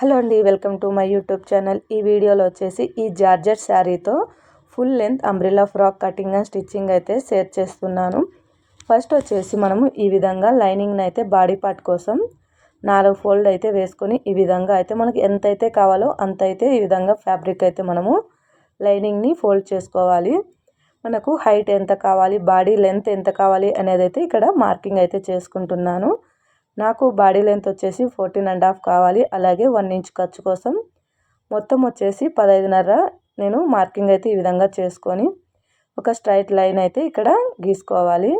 Hello అండి welcome to my YouTube channel. ఈ వీడియోలో వచ్చేసి ఈ georgette శారీతో full length umbrella frock cutting and stitching అయితే షేర్ చేస్తున్నాను. ఫస్ట్ వచ్చేసి మనము ఈ విధంగా లైనింగ్ని అయితే బాడీ పార్ట్ కోసం నాలుగు ఫోల్డ్ అయితే వేసుకొని ఈ విధంగా అయితే మనకి ఎంతైతే కావాలో అంత అయితే ఈ విధంగా ఫ్యాబ్రిక్ అయితే మనము లైనింగ్ని ఫోల్డ్ చేసుకోవాలి. మనకు హైట్ ఎంత కావాలి బాడీ లెంత్ ఎంత కావాలి అనేది అయితే ఇక్కడ మార్కింగ్ అయితే చేసుకుంటున్నాను. నాకు బాడీ లెంత్ వచ్చేసి ఫోర్టీన్ అండ్ హాఫ్ కావాలి. అలాగే వన్ ఇంచ్ ఖర్చు కోసం మొత్తం వచ్చేసి పదహైదున్నర నేను మార్కింగ్ అయితే ఈ విధంగా చేసుకొని ఒక స్ట్రైట్ లైన్ అయితే ఇక్కడ గీసుకోవాలి.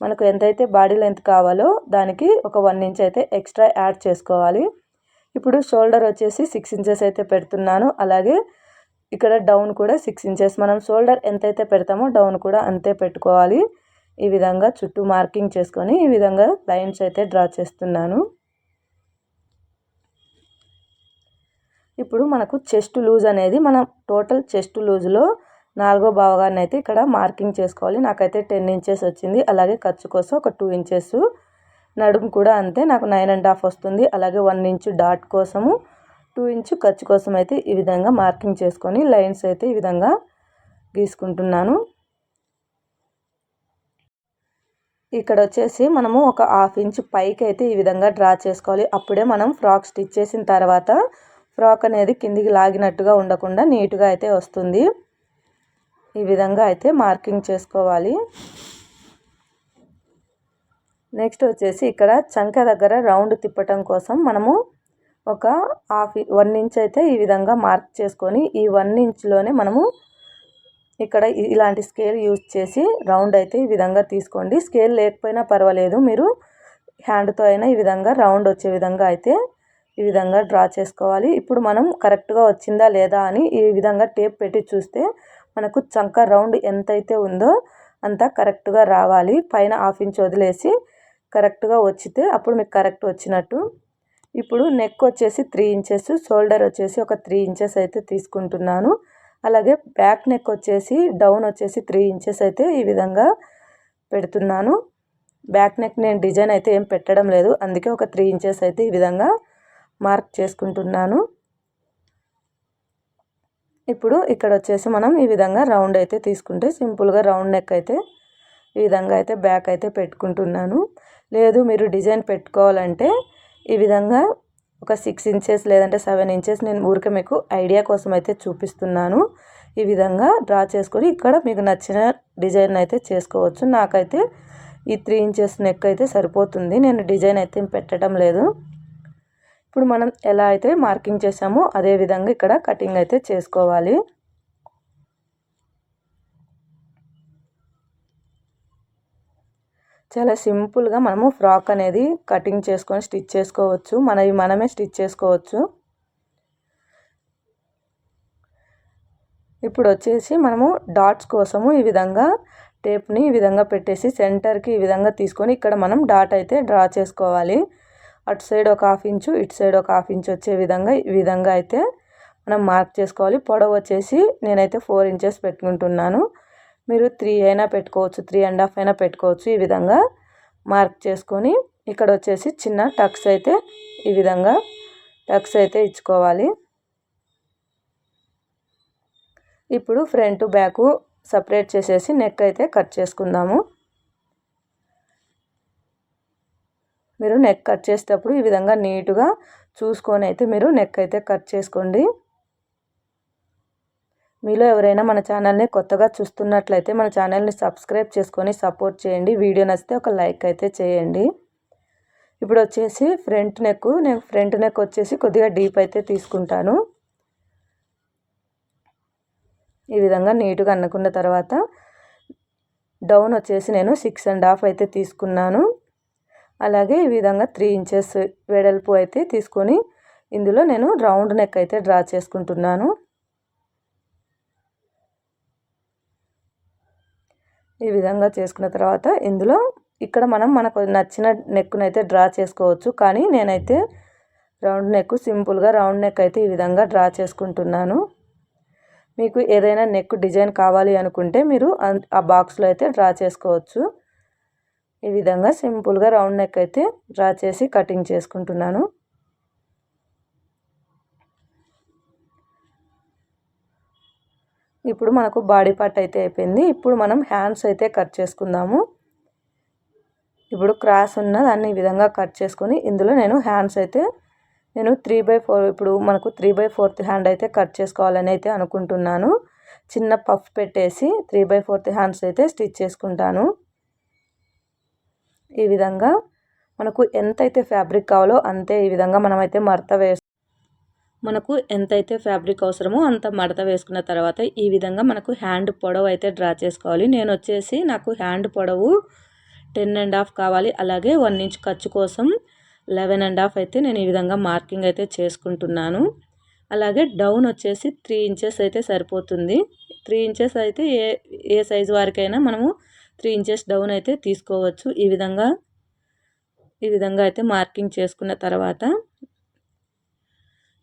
మనకు ఎంతైతే బాడీ లెంత్ కావాలో దానికి ఒక వన్ ఇంచ్ అయితే ఎక్స్ట్రా యాడ్ చేసుకోవాలి. ఇప్పుడు షోల్డర్ వచ్చేసి సిక్స్ ఇంచెస్ అయితే పెడుతున్నాను. అలాగే ఇక్కడ డౌన్ కూడా సిక్స్ ఇంచెస్. మనం షోల్డర్ ఎంతైతే పెడతామో డౌన్ కూడా అంతే పెట్టుకోవాలి. ఈ విధంగా చుట్టూ మార్కింగ్ చేసుకొని ఈ విధంగా లైన్స్ అయితే డ్రా చేస్తున్నాను. ఇప్పుడు మనకు చెస్ట్ లూజ్ అనేది మనం టోటల్ చెస్ట్ లూజ్లో నాలుగో భావగాన్ని అయితే ఇక్కడ మార్కింగ్ చేసుకోవాలి. నాకైతే టెన్ ఇంచెస్ వచ్చింది. అలాగే ఖర్చు కోసం ఒక టూ ఇంచెస్. నడుము కూడా అంతే. నాకు నైన్ అండ్ హాఫ్ వస్తుంది. అలాగే వన్ ఇంచు డాట్ కోసము టూ ఇంచు ఖర్చు కోసం అయితే ఈ విధంగా మార్కింగ్ చేసుకొని లైన్స్ అయితే ఈ విధంగా గీసుకుంటున్నాను. ఇక్కడ వచ్చేసి మనము ఒక హాఫ్ ఇంచ్ పైకి అయితే ఈ విధంగా డ్రా చేసుకోవాలి. అప్పుడే మనం ఫ్రాక్ స్టిచ్ చేసిన తర్వాత ఫ్రాక్ అనేది కిందికి లాగినట్టుగా ఉండకుండా నీట్గా అయితే వస్తుంది. ఈ విధంగా అయితే మార్కింగ్ చేసుకోవాలి. నెక్స్ట్ వచ్చేసి ఇక్కడ చంక దగ్గర రౌండ్ తిప్పటం కోసం మనము ఒక హాఫ్ వన్ ఇంచ్ అయితే ఈ విధంగా మార్క్ చేసుకొని ఈ వన్ ఇంచ్లోనే మనము ఇక్కడ ఇలాంటి స్కేల్ యూజ్ చేసి రౌండ్ అయితే ఈ విధంగా తీసుకోండి. స్కేల్ లేకపోయినా పర్వాలేదు. మీరు హ్యాండ్తో అయినా ఈ విధంగా రౌండ్ వచ్చే విధంగా అయితే ఈ విధంగా డ్రా చేసుకోవాలి. ఇప్పుడు మనం కరెక్ట్గా వచ్చిందా లేదా అని ఈ విధంగా టేప్ పెట్టి చూస్తే మనకు చంక రౌండ్ ఎంతైతే ఉందో అంతా కరెక్ట్గా రావాలి. పైన హాఫ్ ఇంచ్ వదిలేసి కరెక్ట్గా వచ్చితే అప్పుడు మీకు కరెక్ట్ వచ్చినట్టు. ఇప్పుడు నెక్ వచ్చేసి త్రీ ఇంచెస్ షోల్డర్ వచ్చేసి ఒక త్రీ ఇంచెస్ అయితే తీసుకుంటున్నాను. అలాగే బ్యాక్ నెక్ వచ్చేసి డౌన్ వచ్చేసి త్రీ ఇంచెస్ అయితే ఈ విధంగా పెడుతున్నాను. బ్యాక్ నెక్ నేను డిజైన్ అయితే ఏం పెట్టడం లేదు. అందుకే ఒక త్రీ ఇంచెస్ అయితే ఈ విధంగా మార్క్ చేసుకుంటున్నాను. ఇప్పుడు ఇక్కడ వచ్చేసి మనం ఈ విధంగా రౌండ్ అయితే తీసుకుంటే సింపుల్గా రౌండ్ నెక్ అయితే ఈ విధంగా అయితే బ్యాక్ అయితే పెట్టుకుంటున్నాను. లేదు మీరు డిజైన్ పెట్టుకోవాలంటే ఈ విధంగా ఒక సిక్స్ ఇంచెస్ లేదంటే సెవెన్ ఇంచెస్ నేను ఊరికే మీకు ఐడియా కోసం అయితే చూపిస్తున్నాను. ఈ విధంగా డ్రా చేసుకొని ఇక్కడ మీకు నచ్చిన డిజైన్ అయితే చేసుకోవచ్చు. నాకైతే ఈ త్రీ ఇంచెస్ నెక్ అయితే సరిపోతుంది. నేను డిజైన్ అయితే పెట్టడం లేదు. ఇప్పుడు మనం ఎలా అయితే మార్కింగ్ చేసామో అదే విధంగా ఇక్కడ కటింగ్ అయితే చేసుకోవాలి. చాలా సింపుల్గా మనము ఫ్రాక్ అనేది కటింగ్ చేసుకొని స్టిచ్ చేసుకోవచ్చు. మనవి మనమే స్టిచ్ చేసుకోవచ్చు. ఇప్పుడు వచ్చేసి మనము డాట్స్ కోసము ఈ విధంగా టేప్ని ఈ విధంగా పెట్టేసి సెంటర్కి ఈ విధంగా తీసుకొని ఇక్కడ మనం డాట్ అయితే డ్రా చేసుకోవాలి. అటు సైడ్ ఒక హాఫ్ ఇంచు ఇటు సైడ్ ఒక హాఫ్ ఇంచు వచ్చే విధంగా ఈ విధంగా అయితే మనం మార్క్ చేసుకోవాలి. పొడవు వచ్చేసి నేనైతే ఫోర్ ఇంచెస్ పెట్టుకుంటున్నాను. మీరు త్రీ అయినా పెట్టుకోవచ్చు త్రీ అండ్ హాఫ్ అయినా పెట్టుకోవచ్చు. ఈ విధంగా మార్క్ చేసుకొని ఇక్కడ వచ్చేసి చిన్న టక్స్ అయితే ఈ విధంగా టక్స్ అయితే ఇచ్చుకోవాలి. ఇప్పుడు ఫ్రంట్ బ్యాక్ సపరేట్ చేసేసి నెక్ అయితే కట్ చేసుకుందాము. మీరు నెక్ కట్ చేసేటప్పుడు ఈ విధంగా నీట్గా చూసుకొని అయితే మీరు నెక్ అయితే కట్ చేసుకోండి. మీలో ఎవరైనా మన ఛానల్ని కొత్తగా చూస్తున్నట్లయితే మన ఛానల్ని సబ్స్క్రైబ్ చేసుకొని సపోర్ట్ చేయండి. వీడియో నచ్చితే ఒక లైక్ అయితే చేయండి. ఇప్పుడు వచ్చేసి ఫ్రంట్ నెక్ నేను ఫ్రంట్ నెక్ వచ్చేసి కొద్దిగా డీప్ అయితే తీసుకుంటాను. ఈ విధంగా నీట్గా అన్నుకున్న తర్వాత డౌన్ వచ్చేసి నేను సిక్స్ అండ్ హాఫ్ అయితే తీసుకున్నాను. అలాగే ఈ విధంగా త్రీ ఇంచెస్ వెడల్పు అయితే తీసుకొని ఇందులో నేను రౌండ్ నెక్ అయితే డ్రా చేసుకుంటున్నాను. ఈ విధంగా చేసుకున్న తర్వాత ఇందులో ఇక్కడ మనం మనకు నచ్చిన నెక్కును అయితే డ్రా చేసుకోవచ్చు. కానీ నేనైతే రౌండ్ నెక్ సింపుల్గా రౌండ్ నెక్ అయితే ఈ విధంగా డ్రా చేసుకుంటున్నాను. మీకు ఏదైనా నెక్ డిజైన్ కావాలి అనుకుంటే మీరు ఆ బాక్స్లో అయితే డ్రా చేసుకోవచ్చు. ఈ విధంగా సింపుల్గా రౌండ్ నెక్ అయితే డ్రా చేసి కటింగ్ చేసుకుంటున్నాను. ఇప్పుడు మనకు బాడీ పార్ట్ అయితే అయిపోయింది. ఇప్పుడు మనం హ్యాండ్స్ అయితే కట్ చేసుకుందాము. ఇప్పుడు క్రాస్ ఉన్న దాన్ని ఈ విధంగా కట్ చేసుకొని ఇందులో నేను హ్యాండ్స్ అయితే నేను త్రీ బై ఫోర్ ఇప్పుడు మనకు త్రీ బై ఫోర్త్ హ్యాండ్ అయితే కట్ చేసుకోవాలని అయితే అనుకుంటున్నాను. చిన్న పఫ్ పెట్టేసి త్రీ బై ఫోర్త్ హ్యాండ్స్ అయితే స్టిచ్ చేసుకుంటాను. ఈ విధంగా మనకు ఎంతైతే ఫ్యాబ్రిక్ కావాలో అంతే ఈ విధంగా మనమైతే మడత వేసి మనకు ఎంతైతే ఫ్యాబ్రిక్ అవసరమో అంత మడత వేసుకున్న తర్వాత ఈ విధంగా మనకు హ్యాండ్ పొడవు అయితే డ్రా చేసుకోవాలి. నేను వచ్చేసి నాకు హ్యాండ్ పొడవు టెన్ అండ్ హాఫ్ కావాలి. అలాగే వన్ ఇంచ్ ఖర్చు కోసం లెవెన్ అండ్ హాఫ్ అయితే నేను ఈ విధంగా మార్కింగ్ అయితే చేసుకుంటున్నాను. అలాగే డౌన్ వచ్చేసి త్రీ ఇంచెస్ అయితే సరిపోతుంది. త్రీ ఇంచెస్ అయితే ఏ ఏ సైజు వారికైనా మనము త్రీ ఇంచెస్ డౌన్ అయితే తీసుకోవచ్చు. ఈ విధంగా ఈ విధంగా అయితే మార్కింగ్ చేసుకున్న తర్వాత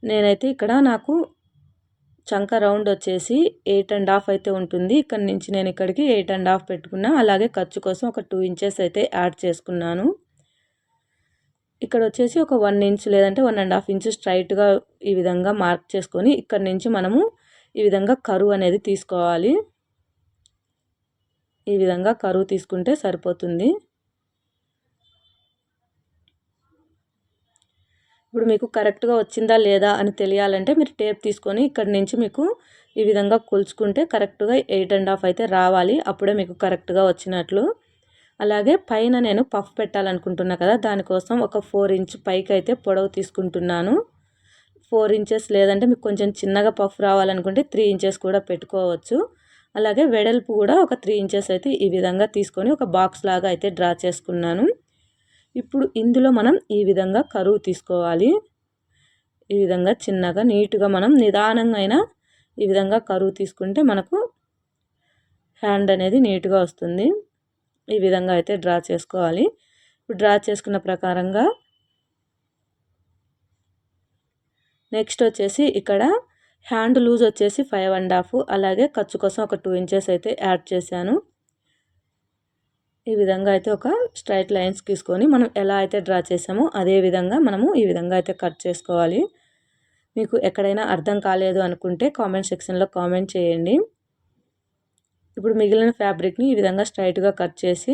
నేనైతే ఇక్కడ నాకు చంక రౌండ్ వచ్చేసి ఎయిట్ అండ్ హాఫ్ అయితే ఉంటుంది. ఇక్కడ నుంచి నేను ఇక్కడికి ఎయిట్ అండ్ హాఫ్ పెట్టుకున్నా. అలాగే ఖర్చు కోసం ఒక టూ ఇంచెస్ అయితే యాడ్ చేసుకున్నాను. ఇక్కడ వచ్చేసి ఒక వన్ ఇంచ్ లేదంటే వన్ అండ్ హాఫ్ ఇంచ్ స్ట్రైట్గా ఈ విధంగా మార్క్ చేసుకొని ఇక్కడ నుంచి మనము ఈ విధంగా కరువు అనేది తీసుకోవాలి. ఈ విధంగా కరువు తీసుకుంటే సరిపోతుంది. ఇప్పుడు మీకు కరెక్ట్గా వచ్చిందా లేదా అని తెలియాలంటే మీరు టేప్ తీసుకొని ఇక్కడ నుంచి మీకు ఈ విధంగా కొలుచుకుంటే కరెక్ట్గా ఎయిట్ అండ్ హాఫ్ అయితే రావాలి. అప్పుడే మీకు కరెక్ట్గా వచ్చినట్లు. అలాగే పైన నేను పఫ్ పెట్టాలనుకుంటున్నా కదా దానికోసం ఒక ఫోర్ ఇంచ్ పైకి అయితే పొడవు తీసుకుంటున్నాను. ఫోర్ ఇంచెస్ లేదంటే మీకు కొంచెం చిన్నగా పఫ్ రావాలనుకుంటే త్రీ ఇంచెస్ కూడా పెట్టుకోవచ్చు. అలాగే వెడల్పు కూడా ఒక త్రీ ఇంచెస్ అయితే ఈ విధంగా తీసుకొని ఒక బాక్స్ లాగా అయితే డ్రా చేసుకున్నాను. ఇప్పుడు ఇందులో మనం ఈ విధంగా కరువు తీసుకోవాలి. ఈ విధంగా చిన్నగా నీట్గా మనం నిదానంగా అయినా ఈ విధంగా కరువు తీసుకుంటే మనకు హ్యాండ్ అనేది నీట్గా వస్తుంది. ఈ విధంగా అయితే డ్రా చేసుకోవాలి. ఇప్పుడు డ్రా చేసుకున్న ప్రకారంగా నెక్స్ట్ వచ్చేసి ఇక్కడ హ్యాండ్ లూజ్ వచ్చేసి ఫైవ్ అండ్ హాఫ్ అలాగే ఖర్చు కోసం ఒక టూ ఇంచెస్ అయితే యాడ్ చేశాను. ఈ విధంగా అయితే ఒక స్ట్రైట్ లైన్స్ తీసుకొని మనం ఎలా అయితే డ్రా చేసామో అదే విధంగా మనము ఈ విధంగా అయితే కట్ చేసుకోవాలి. మీకు ఎక్కడైనా అర్థం కాలేదు అనుకుంటే కామెంట్ సెక్షన్లో కామెంట్ చేయండి. ఇప్పుడు మిగిలిన ఫ్యాబ్రిక్ని ఈ విధంగా స్ట్రైట్గా కట్ చేసి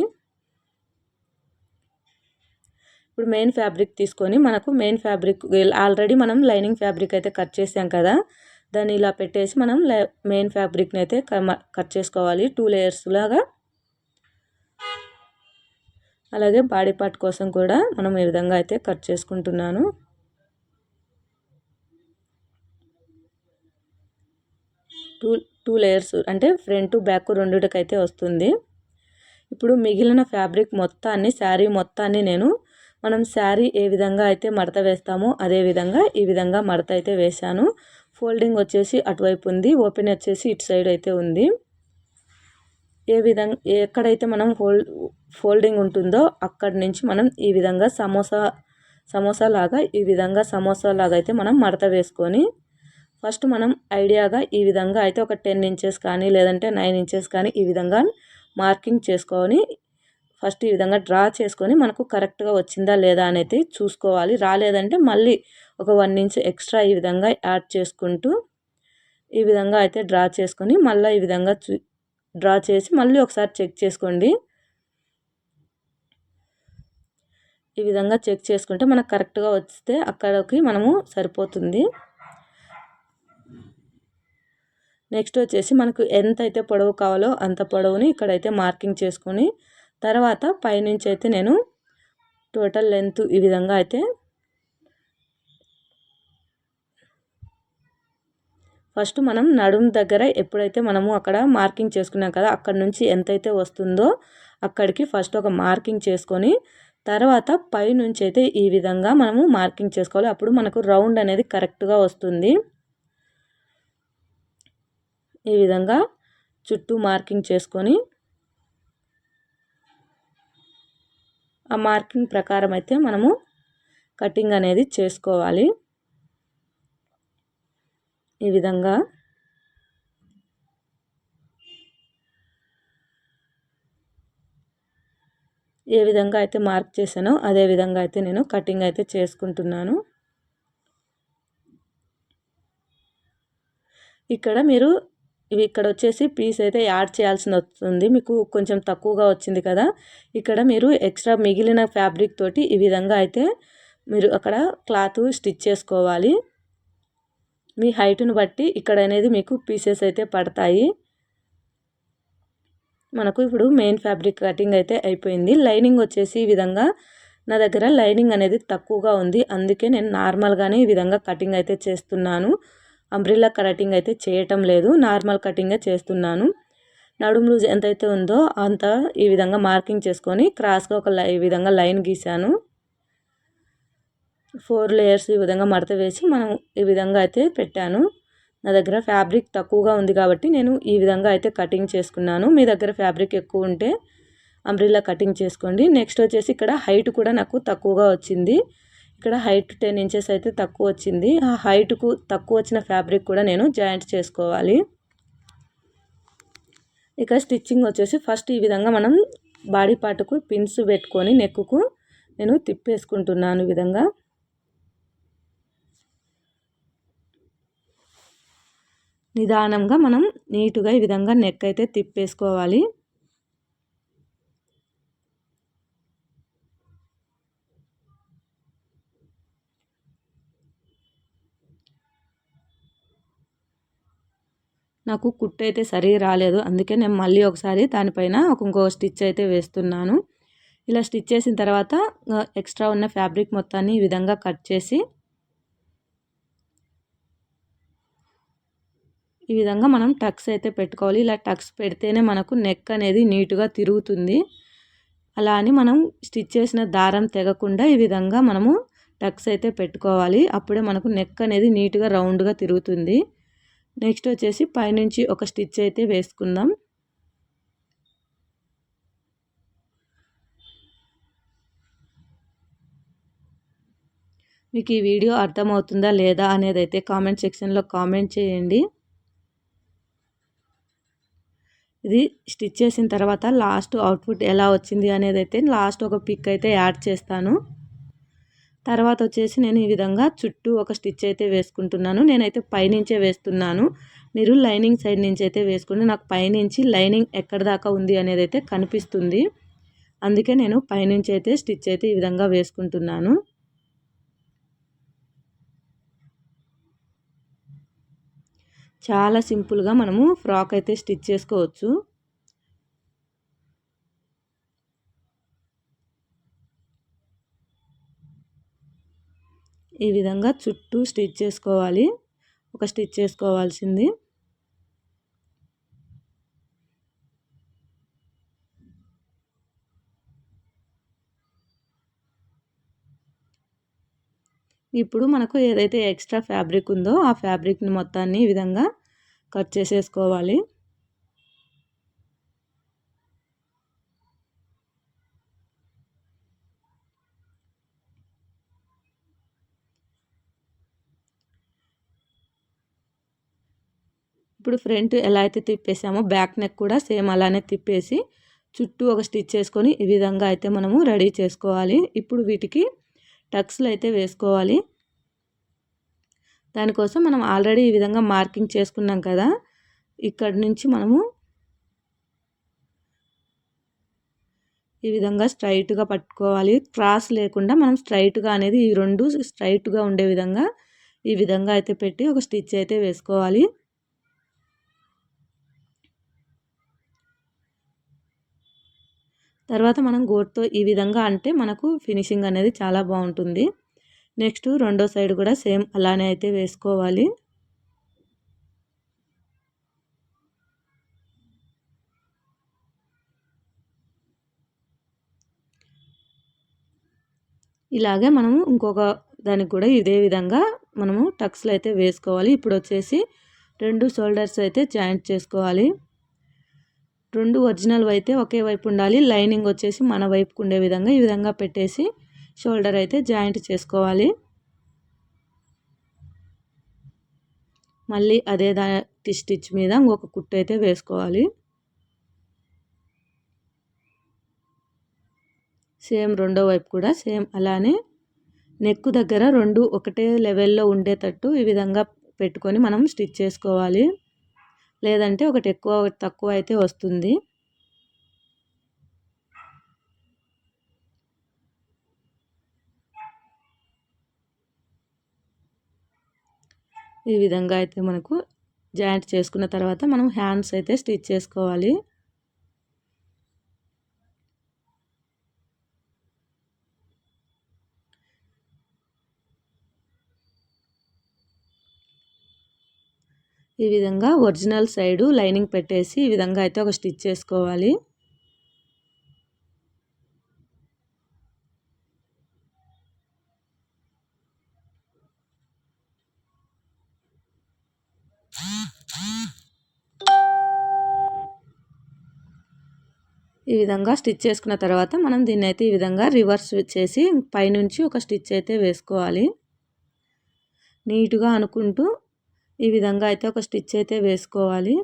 ఇప్పుడు మెయిన్ ఫ్యాబ్రిక్ తీసుకొని మనకు మెయిన్ ఫ్యాబ్రిక్ ఆల్రెడీ మనం లైనింగ్ ఫ్యాబ్రిక్ అయితే కట్ చేసాం కదా దాన్ని ఇలా పెట్టేసి మనం మెయిన్ ఫ్యాబ్రిక్ని అయితే కట్ చేసుకోవాలి. టూ లేయర్స్ లాగా అలాగే బాడీ పార్ట్ కోసం కూడా మనం ఈ విధంగా అయితే కట్ చేసుకుంటున్నాను. టూ టూ లేయర్స్ అంటే ఫ్రంట్ బ్యాక్ రెండుటకైతే వస్తుంది. ఇప్పుడు మిగిలిన ఫ్యాబ్రిక్ మొత్తాన్ని శారీ మొత్తాన్ని నేను మనం శారీ ఏ విధంగా అయితే మడత వేస్తామో అదే విధంగా ఈ విధంగా మడత అయితే వేశాను. ఫోల్డింగ్ వచ్చేసి అటువైపు ఉంది ఓపెన్ వచ్చేసి ఇటు సైడ్ అయితే ఉంది. ఏ విధంగా ఎక్కడైతే మనం ఫోల్డ్ ఫోల్డింగ్ ఉంటుందో అక్కడి నుంచి మనం ఈ విధంగా సమోసా సమోసా లాగా ఈ విధంగా సమోసా లాగా అయితే మనం మడత వేసుకొని ఫస్ట్ మనం ఐడియాగా ఈ విధంగా అయితే ఒక టెన్ ఇంచెస్ కానీ లేదంటే నైన్ ఇంచెస్ కానీ ఈ విధంగా మార్కింగ్ చేసుకొని ఫస్ట్ ఈ విధంగా డ్రా చేసుకొని మనకు కరెక్ట్గా వచ్చిందా లేదా అనేది చూసుకోవాలి. రాలేదంటే మళ్ళీ ఒక వన్ ఇంచ్ ఎక్స్ట్రా ఈ విధంగా యాడ్ చేసుకుంటూ ఈ విధంగా అయితే డ్రా చేసుకొని మళ్ళీ ఈ విధంగా డ్రా చేసి మళ్ళీ ఒకసారి చెక్ చేసుకోండి. ఈ విధంగా చెక్ చేసుకుంటే మనకు కరెక్ట్గా వస్తే అక్కడికి మనము సరిపోతుంది. నెక్స్ట్ వచ్చేసి మనకు ఎంత అయితే పొడవు కావాలో అంత పొడవుని ఇక్కడైతే మార్కింగ్ చేసుకొని తర్వాత పైనుంచి అయితే నేను టోటల్ లెంత్ ఈ విధంగా అయితే ఫస్ట్ మనం నడుము దగ్గర ఎప్పుడైతే మనము అక్కడ మార్కింగ్ చేసుకున్నాం కదా అక్కడ నుంచి ఎంతైతే వస్తుందో అక్కడికి ఫస్ట్ ఒక మార్కింగ్ చేసుకొని తర్వాత పై నుంచి అయితే ఈ విధంగా మనము మార్కింగ్ చేసుకోవాలి. అప్పుడు మనకు రౌండ్ అనేది కరెక్ట్గా వస్తుంది. ఈ విధంగా చుట్టూ మార్కింగ్ చేసుకొని ఆ మార్కింగ్ ప్రకారం అయితే మనము కటింగ్ అనేది చేసుకోవాలి. ఈ విధంగా. ఏ విధంగా అయితే మార్క్ చేశానో అదే విధంగా అయితే నేను కటింగ్ అయితే చేసుకుంటున్నాను. ఇక్కడ మీరు ఇవి ఇక్కడ వచ్చేసి పీస్ అయితే యాడ్ చేయాల్సి వస్తుంది. మీకు కొంచెం తక్కువగా వచ్చింది కదా. ఇక్కడ మీరు ఎక్స్ట్రా మిగిలిన ఫ్యాబ్రిక్ తోటి ఈ విధంగా అయితే మీరు అక్కడ క్లాత్ స్టిచ్ చేసుకోవాలి. మీ హైట్ను బట్టి ఇక్కడ అనేది మీకు పీసెస్ అయితే పడతాయి. మనకు ఇప్పుడు మెయిన్ ఫ్యాబ్రిక్ కటింగ్ అయితే అయిపోయింది. లైనింగ్ వచ్చేసి ఈ విధంగా నా దగ్గర లైనింగ్ అనేది తక్కువగా ఉంది. అందుకే నేను నార్మల్గానే ఈ విధంగా కటింగ్ అయితే చేస్తున్నాను. అంబ్రిల్లా కటింగ్ అయితే చేయటం లేదు. నార్మల్ కటింగే చేస్తున్నాను. నడుము లూజ్ ఎంతైతే ఉందో అంత ఈ విధంగా మార్కింగ్ చేసుకొని క్రాస్గా ఒక ఈ విధంగా లైన్ గీసాను ఫోర్ లేయర్స్ ఈ విధంగా మడత వేసి మనం ఈ విధంగా అయితే పెట్టాను. నా దగ్గర ఫ్యాబ్రిక్ తక్కువగా ఉంది కాబట్టి నేను ఈ విధంగా అయితే కటింగ్ చేసుకున్నాను. మీ దగ్గర ఫ్యాబ్రిక్ ఎక్కువ ఉంటే అంబ్రిల్లా కటింగ్ చేసుకోండి. నెక్స్ట్ వచ్చేసి ఇక్కడ హైట్ కూడా నాకు తక్కువగా వచ్చింది. ఇక్కడ హైట్ టెన్ ఇంచెస్ అయితే తక్కువ వచ్చింది. ఆ హైట్కు తక్కువ వచ్చిన ఫ్యాబ్రిక్ కూడా నేను జాయింట్ చేసుకోవాలి. ఇక స్టిచ్చింగ్ వచ్చేసి ఫస్ట్ ఈ విధంగా మనం బాడీ పార్ట్కు పిన్స్ పెట్టుకొని నెక్కుకు నేను తిప్పేసుకుంటున్నాను ఈ విధంగా. నిదానంగా మనం నీటుగా ఈ విధంగా నెక్ అయితే తిప్పేసుకోవాలి. నాకు కుట్టు అయితే సరి రాలేదు. అందుకే నేను మళ్ళీ ఒకసారి దానిపైన ఒక ఇంకో స్టిచ్ అయితే వేస్తున్నాను. ఇలా స్టిచ్ చేసిన తర్వాత ఎక్స్ట్రా ఉన్న ఫ్యాబ్రిక్ మొత్తాన్ని ఈ విధంగా కట్ చేసి ఈ విధంగా మనం టక్స్ అయితే పెట్టుకోవాలి. ఇలా టక్స్ పెడితేనే మనకు నెక్ అనేది నీట్గా తిరుగుతుంది. అలా అని మనం స్టిచ్ చేసిన దారం తెగకుండా ఈ విధంగా మనము టక్స్ అయితే పెట్టుకోవాలి. అప్పుడే మనకు నెక్ అనేది నీట్గా రౌండ్గా తిరుగుతుంది. నెక్స్ట్ వచ్చేసి పైనుంచి ఒక స్టిచ్ అయితే వేసుకుందాం. మీకు ఈ వీడియో అర్థమవుతుందా లేదా అనేది అయితే కామెంట్ సెక్షన్లో కామెంట్ చేయండి. ఇది స్టిచ్ చేసిన తర్వాత లాస్ట్ అవుట్పుట్ ఎలా వచ్చింది అనేది అయితే లాస్ట్ ఒక పిక్ అయితే యాడ్ చేస్తాను. తర్వాత వచ్చేసి నేను ఈ విధంగా చుట్టూ ఒక స్టిచ్ అయితే వేసుకుంటున్నాను. నేనైతే పైనుంచే వేస్తున్నాను. మీరు లైనింగ్ సైడ్ నుంచి అయితే వేసుకుంటే నాకు పైనుంచి లైనింగ్ ఎక్కడ దాకా ఉంది అనేది అయితే కనిపిస్తుంది. అందుకే నేను పైనుంచి అయితే స్టిచ్ అయితే ఈ విధంగా వేసుకుంటున్నాను. చాలా సింపుల్గా మనము ఫ్రాక్ అయితే స్టిచ్ చేసుకోవచ్చు. ఈ విధంగా చుట్టూ స్టిచ్ చేసుకోవాలి. ఒక స్టిచ్ చేసుకోవాల్సింది. ఇప్పుడు మనకు ఏదైతే ఎక్స్ట్రా ఫ్యాబ్రిక్ ఉందో ఆ ఫ్యాబ్రిక్ని మొత్తాన్ని ఈ విధంగా కట్ చేసేసుకోవాలి. ఇప్పుడు ఫ్రంట్ ఎలా అయితే తిప్పేసామో బ్యాక్ నెక్ కూడా సేమ్ అలానే తిప్పేసి చుట్టూ ఒక స్టిచ్ చేసుకొని ఈ విధంగా అయితే మనము రెడీ చేసుకోవాలి. ఇప్పుడు వీటికి టక్స్లు అయితే వేసుకోవాలి. దానికోసం మనం ఆల్రెడీ ఈ విధంగా మార్కింగ్ చేసుకున్నాం కదా ఇక్కడి నుంచి మనము ఈ విధంగా స్ట్రైట్గా పట్టుకోవాలి. క్రాస్ లేకుండా మనం స్ట్రైట్గా అనేది ఈ రెండు స్ట్రైట్గా ఉండే విధంగా ఈ విధంగా అయితే పెట్టి ఒక స్టిచ్ అయితే వేసుకోవాలి. తర్వాత మనం గోట్తో ఈ విధంగా అంటే మనకు ఫినిషింగ్ అనేది చాలా బాగుంటుంది. నెక్స్ట్ రెండో సైడ్ కూడా సేమ్ అలానే అయితే వేసుకోవాలి. ఇలాగే మనము ఇంకొక దానికి కూడా ఇదే విధంగా మనము టక్స్లు అయితే వేసుకోవాలి. ఇప్పుడు వచ్చేసి రెండు షోల్డర్స్ అయితే జాయింట్ చేసుకోవాలి. రెండు ఒరిజినల్ అయితే ఒకే వైపు ఉండాలి. లైనింగ్ వచ్చేసి మన వైపుకు ఉండే విధంగా ఈ విధంగా పెట్టేసి షోల్డర్ అయితే జాయింట్ చేసుకోవాలి. మళ్ళీ అదే దా స్టిచ్ మీద ఇంకొక కుట్టు అయితే వేసుకోవాలి. సేమ్ రెండో వైపు కూడా సేమ్ అలానే నెక్ దగ్గర రెండు ఒకటే లెవెల్లో ఉండేటట్టు ఈ విధంగా పెట్టుకొని మనం స్టిచ్ చేసుకోవాలి. లేదంటే ఒకటి ఎక్కువ ఒకటి తక్కువ అయితే వస్తుంది. ఈ విధంగా అయితే మనకు జాయింట్ చేసుకున్న తర్వాత మనం హ్యాండ్స్ అయితే స్టిచ్ చేసుకోవాలి. ఈ విధంగా ఒరిజినల్ సైడు లైనింగ్ పెట్టేసి ఈ విధంగా అయితే ఒక స్టిచ్ చేసుకోవాలి. ఈ విధంగా స్టిచ్ చేసుకున్న తర్వాత మనం దీన్ని అయితే ఈ విధంగా రివర్స్ చేసి పైనుంచి ఒక స్టిచ్ అయితే వేసుకోవాలి. నీట్గా అనుకుంటూ ఈ విధంగా అయితే ఒక స్టిచ్ అయితే వేసుకోవాలి.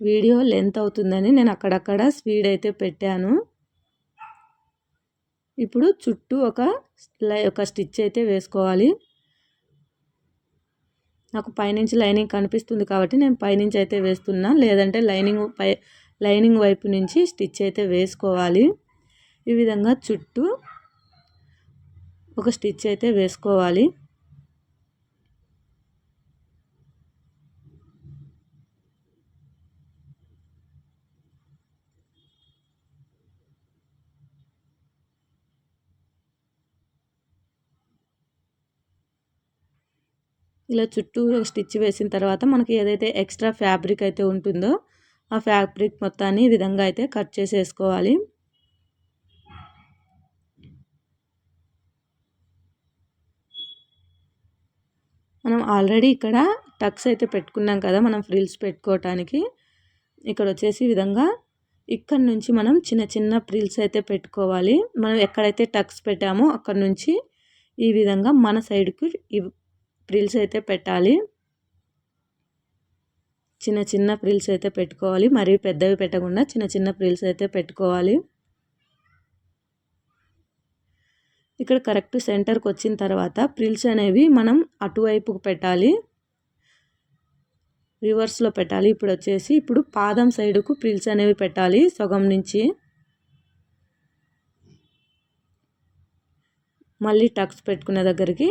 వీడియో లెంత్ అవుతుందని నేను అక్కడక్కడ స్పీడ్ అయితే పెట్టాను. ఇప్పుడు చుట్టూ ఒక ఒక స్టిచ్ అయితే వేసుకోవాలి. నాకు పైనుంచి లైనింగ్ కనిపిస్తుంది కాబట్టి నేను పైనుంచి అయితే వేస్తున్నా. లేదంటే లైనింగ్ పై లైనింగ్ వైపు నుంచి స్టిచ్ అయితే వేసుకోవాలి. ఈ విధంగా చుట్టూ ఒక స్టిచ్ అయితే వేసుకోవాలి. ఇలా చుట్టూ స్టిచ్ వేసిన తర్వాత మనకి ఏదైతే ఎక్స్ట్రా ఫ్యాబ్రిక్ అయితే ఉంటుందో ఆ ఫ్యాబ్రిక్ మొత్తాన్ని ఈ విధంగా అయితే కట్ చేసేసుకోవాలి. మనం ఆల్రెడీ ఇక్కడ టక్స్ అయితే పెట్టుకున్నాం కదా మనం ఫ్రిల్స్ పెట్టుకోవటానికి. ఇక్కడ వచ్చేసి ఈ విధంగా ఇక్కడ నుంచి మనం చిన్న చిన్న ప్రిల్స్ అయితే పెట్టుకోవాలి. మనం ఎక్కడైతే టక్స్ పెట్టామో అక్కడ నుంచి ఈ విధంగా మన సైడ్కి ప్రిల్స్ అయితే పెట్టాలి. చిన్న చిన్న ప్రిల్స్ అయితే పెట్టుకోవాలి. మరీ పెద్దవి పెట్టకుండా చిన్న చిన్న ప్రిల్స్ అయితే పెట్టుకోవాలి. ఇక్కడ కరెక్ట్ సెంటర్కి వచ్చిన తర్వాత ప్రిల్స్ అనేవి మనం అటువైపుకు పెట్టాలి. రివర్స్లో పెట్టాలి. ఇప్పుడు వచ్చేసి ఇప్పుడు పాదం సైడుకు ప్రిల్స్ అనేవి పెట్టాలి సగం నుంచి. మళ్ళీ టక్స్ పెట్టుకునే దగ్గరికి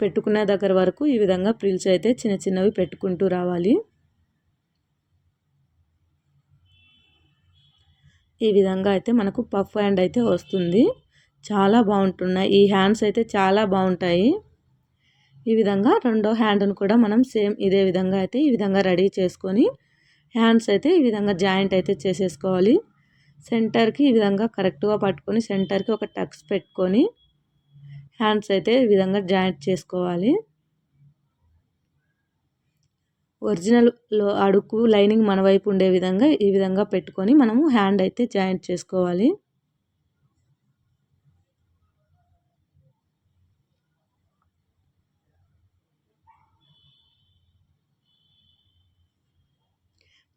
పెట్టుకునే దగ్గర వరకు ఈ విధంగా ప్రిల్స్ అయితే చిన్న చిన్నవి పెట్టుకుంటూ రావాలి. ఈ విధంగా అయితే మనకు పఫ్ హ్యాండ్ అయితే వస్తుంది. చాలా బాగుంటున్నాయి. ఈ హ్యాండ్స్ అయితే చాలా బాగుంటాయి. ఈ విధంగా రెండో హ్యాండ్ను కూడా మనం సేమ్ ఇదే విధంగా అయితే ఈ విధంగా రెడీ చేసుకొని హ్యాండ్స్ అయితే ఈ విధంగా జాయింట్ అయితే చేసేసుకోవాలి. సెంటర్కి ఈ విధంగా కరెక్ట్గా పట్టుకొని సెంటర్కి ఒక టక్స్ పెట్టుకొని హ్యాండ్స్ అయితే ఈ విధంగా జాయింట్ చేసుకోవాలి. ఒరిజినల్ అడుగు లైనింగ్ మన వైపు ఉండే విధంగా ఈ విధంగా పెట్టుకొని మనము హ్యాండ్ అయితే జాయింట్ చేసుకోవాలి.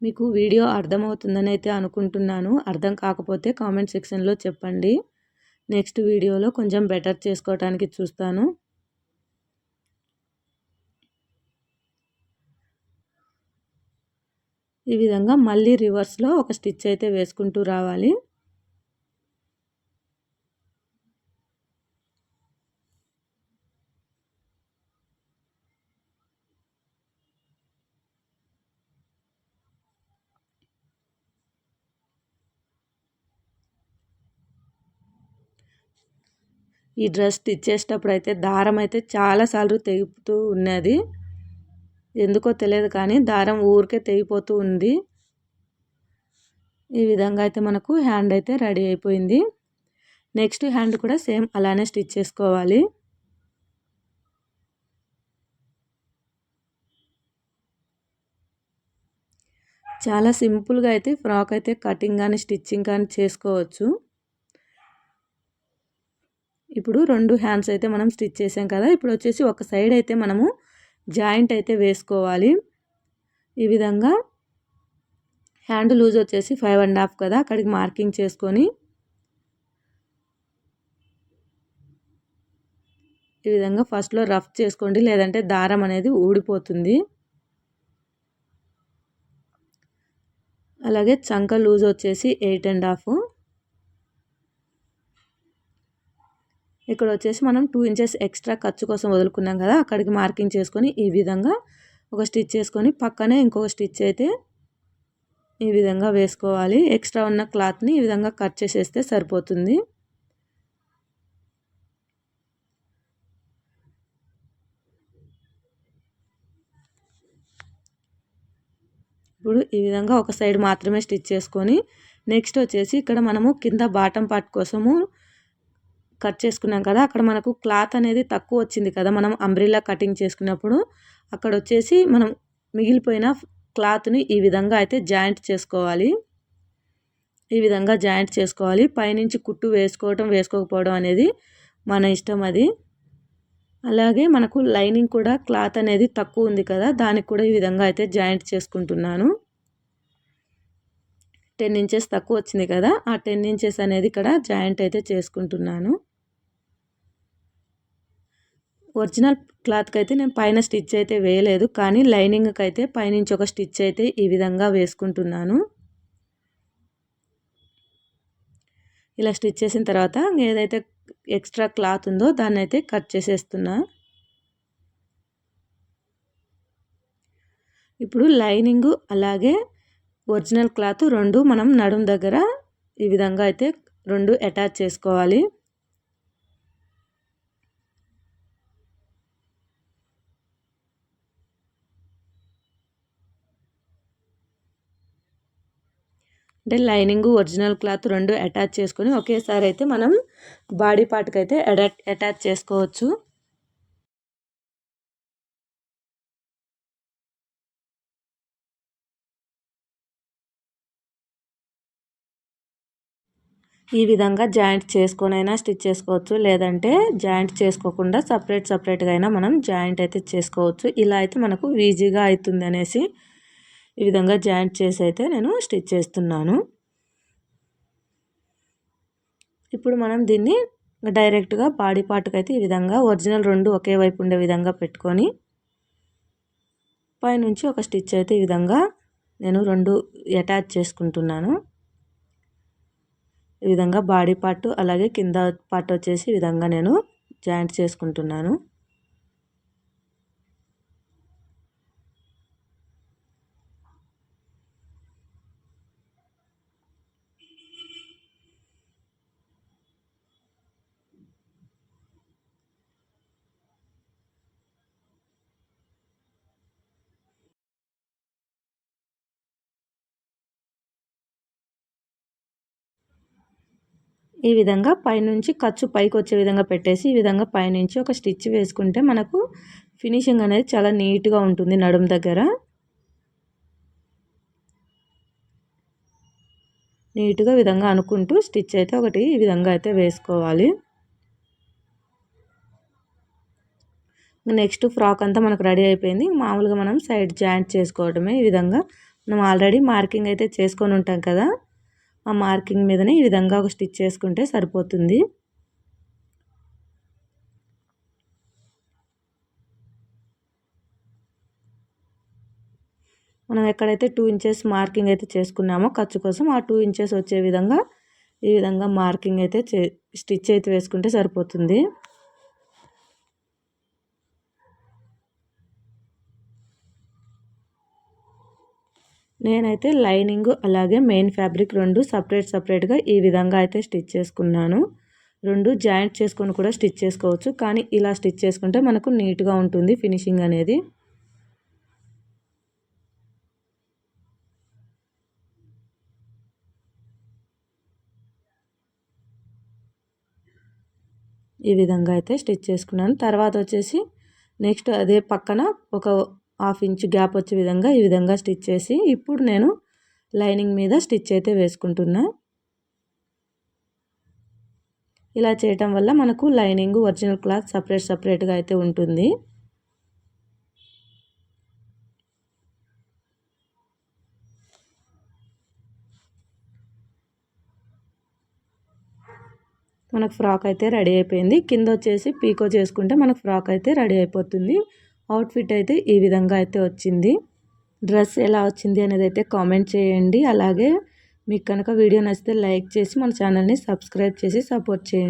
మీకు వీడియో అర్థమవుతుందని అయితే అనుకుంటున్నాను. అర్థం కాకపోతే కామెంట్ సెక్షన్లో చెప్పండి. నెక్స్ట్ వీడియోలో కొంచెం బెటర్ చేసుకోవటానికి చూస్తాను. ఈ విధంగా మళ్ళీ రివర్స్లో ఒక స్టిచ్ అయితే వేసుకుంటూ రావాలి. ఈ డ్రెస్ స్టిచ్ చేసేటప్పుడు అయితే దారం అయితే చాలాసార్లు తెగుతూ ఉన్నది. ఎందుకో తెలియదు కానీ దారం ఊరికే తెగిపోతూ ఉంది. ఈ విధంగా అయితే మనకు హ్యాండ్ అయితే రెడీ అయిపోయింది. నెక్స్ట్ హ్యాండ్ కూడా సేమ్ అలానే స్టిచ్ చేసుకోవాలి. చాలా సింపుల్గా అయితే ఫ్రాక్ అయితే కటింగ్ కానీ స్టిచ్చింగ్ కానీ చేసుకోవచ్చు. ఇప్పుడు రెండు హ్యాండ్స్ అయితే మనం స్టిచ్ చేసాం కదా. ఇప్పుడు వచ్చేసి ఒక సైడ్ అయితే మనము జాయింట్ అయితే వేసుకోవాలి. ఈ విధంగా హ్యాండ్ లూజ్ వచ్చేసి ఫైవ్ అండ్ హాఫ్ కదా. అక్కడికి మార్కింగ్ చేసుకొని ఈ విధంగా ఫస్ట్లో రఫ్ చేసుకోండి. లేదంటే దారం అనేది ఊడిపోతుంది. అలాగే చంక లూజ్ వచ్చేసి ఎయిట్ అండ్ హాఫ్ ఇక్కడ వచ్చేసి మనం టూ ఇంచెస్ ఎక్స్ట్రా ఖర్చు కోసం వదులుకున్నాం కదా అక్కడికి మార్కింగ్ చేసుకొని ఈ విధంగా ఒక స్టిచ్ చేసుకొని పక్కనే ఇంకొక స్టిచ్ అయితే ఈ విధంగా వేసుకోవాలి. ఎక్స్ట్రా ఉన్న క్లాత్ని ఈ విధంగా కట్ చేసేస్తే సరిపోతుంది. ఇప్పుడు ఈ విధంగా ఒక సైడ్ మాత్రమే స్టిచ్ చేసుకొని నెక్స్ట్ వచ్చేసి ఇక్కడ మనము కింద బాటం పార్ట్ కోసము కట్ చేసుకున్నాం కదా అక్కడ మనకు క్లాత్ అనేది తక్కువ వచ్చింది కదా మనం అంబ్రిల్లా కటింగ్ చేసుకున్నప్పుడు అక్కడ వచ్చేసి మనం మిగిలిపోయిన క్లాత్ని ఈ విధంగా అయితే జాయింట్ చేసుకోవాలి. ఈ విధంగా జాయింట్ చేసుకోవాలి. పైనుంచి కుట్టు వేసుకోవటం వేసుకోకపోవడం అనేది మన ఇష్టం అది. అలాగే మనకు లైనింగ్ కూడా క్లాత్ అనేది తక్కువ ఉంది కదా దానికి కూడా ఈ విధంగా అయితే జాయింట్ చేసుకుంటున్నాను. టెన్ ఇంచెస్ తక్కువ వచ్చింది కదా ఆ టెన్ ఇంచెస్ అనేది ఇక్కడ జాయింట్ అయితే చేసుకుంటున్నాను. ఒరిజినల్ క్లాత్కి అయితే నేను పైన స్టిచ్ అయితే వేయలేదు కానీ లైనింగ్కి అయితే పైనుంచి ఒక స్టిచ్ అయితే ఈ విధంగా వేసుకుంటున్నాను. ఇలా స్టిచ్ చేసిన తర్వాత ఏదైతే ఎక్స్ట్రా క్లాత్ ఉందో దాన్ని అయితే కట్ చేసేస్తున్నా. ఇప్పుడు లైనింగ్ అలాగే ఒరిజినల్ క్లాత్ రెండు మనం నడుం దగ్గర ఈ విధంగా అయితే రెండు అటాచ్ చేసుకోవాలి. అంటే లైనింగ్ ఒరిజినల్ క్లాత్ రెండు అటాచ్ చేసుకొని ఒకేసారి అయితే మనం బాడీ పార్ట్కి అయితే అటాచ్ చేసుకోవచ్చు. ఈ విధంగా జాయింట్ చేసుకొనైనా స్టిచ్ చేసుకోవచ్చు. లేదంటే జాయింట్ చేసుకోకుండా సపరేట్ సపరేట్గా అయినా మనం జాయింట్ అయితే చేసుకోవచ్చు. ఇలా అయితే మనకు ఈజీగా అవుతుంది అనేసి ఈ విధంగా జాయింట్ చేసి అయితే నేను స్టిచ్ చేస్తున్నాను. ఇప్పుడు మనం దీన్ని డైరెక్ట్గా బాడీ పార్ట్కి అయితే ఈ విధంగా ఒరిజినల్ రెండు ఒకే వైపు ఉండే విధంగా పెట్టుకొని పైనుంచి ఒక స్టిచ్ అయితే ఈ విధంగా నేను రెండు అటాచ్ చేసుకుంటున్నాను. ఈ విధంగా బాడీ పార్ట్ అలాగే కింద పార్ట్ వచ్చేసి ఈ విధంగా నేను జాయింట్ చేసుకుంటున్నాను. ఈ విధంగా పైనుంచి ఖర్చు పైకి వచ్చే విధంగా పెట్టేసి ఈ విధంగా పైనుంచి ఒక స్టిచ్ వేసుకుంటే మనకు ఫినిషింగ్ అనేది చాలా నీట్గా ఉంటుంది నడుం దగ్గర. నీట్గా విధంగా అనుకుంటూ స్టిచ్ అయితే ఒకటి ఈ విధంగా అయితే వేసుకోవాలి. నెక్స్ట్ ఫ్రాక్ అంతా మనకు రెడీ అయిపోయింది. మామూలుగా మనం సైడ్ జాయింట్ చేసుకోవడమే ఈ విధంగా. మనం ఆల్రెడీ మార్కింగ్ అయితే చేసుకొని ఉంటాం కదా. ఆ మార్కింగ్ మీదనే ఈ విధంగా ఒక స్టిచ్ చేసుకుంటే సరిపోతుంది. మనం ఎక్కడైతే టూ ఇంచెస్ మార్కింగ్ అయితే చేసుకున్నామో ఖర్చు కోసం ఆ టూ ఇంచెస్ వచ్చే విధంగా ఈ విధంగా మార్కింగ్ అయితే స్టిచ్ అయితే వేసుకుంటే సరిపోతుంది. నేనైతే లైనింగ్ అలాగే మెయిన్ ఫ్యాబ్రిక్ రెండు సపరేట్ సపరేట్గా ఈ విధంగా అయితే స్టిచ్ చేసుకున్నాను. రెండు జాయింట్ చేసుకొని కూడా స్టిచ్ చేసుకోవచ్చు. కానీ ఇలా స్టిచ్ చేసుకుంటే మనకు నీట్గా ఉంటుంది ఫినిషింగ్ అనేది. ఈ విధంగా అయితే స్టిచ్ చేసుకున్నాను. తర్వాత వచ్చేసి నెక్స్ట్ అదే పక్కన ఒక హాఫ్ ఇంచ్ గ్యాప్ వచ్చే విధంగా ఈ విధంగా స్టిచ్ చేసి ఇప్పుడు నేను లైనింగ్ మీద స్టిచ్ అయితే వేసుకుంటున్నా. ఇలా చేయటం వల్ల మనకు లైనింగ్ ఒరిజినల్ క్లాత్ సపరేట్ సపరేట్గా అయితే ఉంటుంది. మనకు ఫ్రాక్ అయితే రెడీ అయిపోయింది. కింద వచ్చేసి పీకో చేసుకుంటే మనకు ఫ్రాక్ అయితే రెడీ అయిపోతుంది. అవుట్ఫిట్ అయితే ఈ విధంగా అయితే వచ్చింది. డ్రెస్ ఎలా వచ్చింది అనేది అయితే కామెంట్ చేయండి. అలాగే మీకు కనుక వీడియో నచ్చితే లైక్ చేసి మన ఛానల్ని సబ్స్క్రైబ్ చేసి సపోర్ట్ చేయండి.